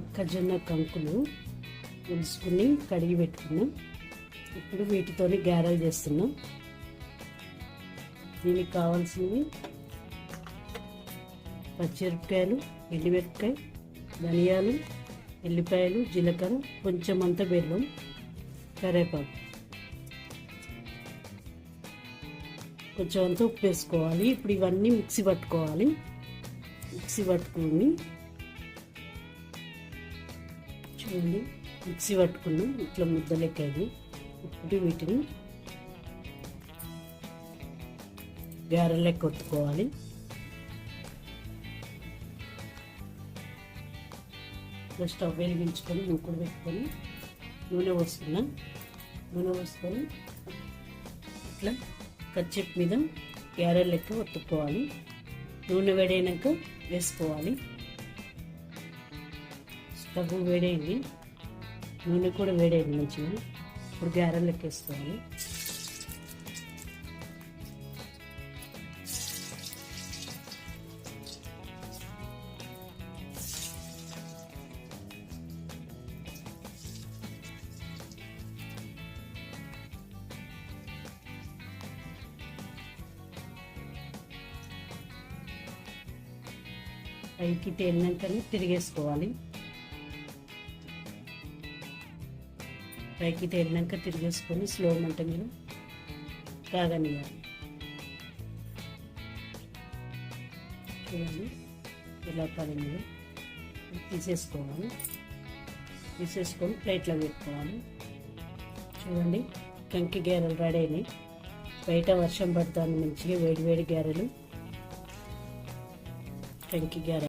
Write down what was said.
మొక్కజొన్న కంకులు ఉలుసుకుని కడిగి పెట్టుకున్నాం. ఇప్పుడు వీటితోని గారెలు చేస్తున్నాం. దీనికి కావాల్సినవి పచ్చిమిరపకాయలు ఎండుమిరపకాయ ధనియాలు ఎల్లిపాయలు జీలకర్ర కొంచెం అంత బెల్లం కరివేపాకు. కొంచెం అంత ఉప్పు వేసుకోవాలి. ఇప్పుడు ఇవన్నీ మిక్సీ పట్టుకోవాలి. మిక్సీ పట్టుకుని చూడండి మిక్సీ పట్టుకున్నాం. ఇట్లా ముద్దలెక్కది ఇప్పుడు వీటిని గారెలెక్క కొట్టుకోవాలి స్టవ్ వెలిగించుకొని ముక్కుడు పెట్టుకొని నూనె పోసుకున్నాం నూనె పోసుకొని ఇట్లా కచ్చిప్ మీద గారెల లెక్క ఒత్తుకోవాలి. నూనె వేడైనాక వేసుకోవాలి. తగ్గు వేడైంది. నూనె కూడా వేడైంది మంచిగా. ఇప్పుడు గారెలు లెక్కేసుకోవాలి. పైకి తేలినాకనే తిరిగేసుకోవాలి. పైకి తేలినాక తిరిగేసుకొని స్లో మంట మీరు కాగనియాలి చూడండి ఇలా పడింది. తీసేసుకోవాలి. తీసేసుకొని ప్లేట్లో పెట్టుకోవాలి. చూడండి కంకి గారెలు రెడీ అయినాయి. బయట వర్షం పడుతుంది మంచిగా వేడి వేడి గారెలు. కంకి గారె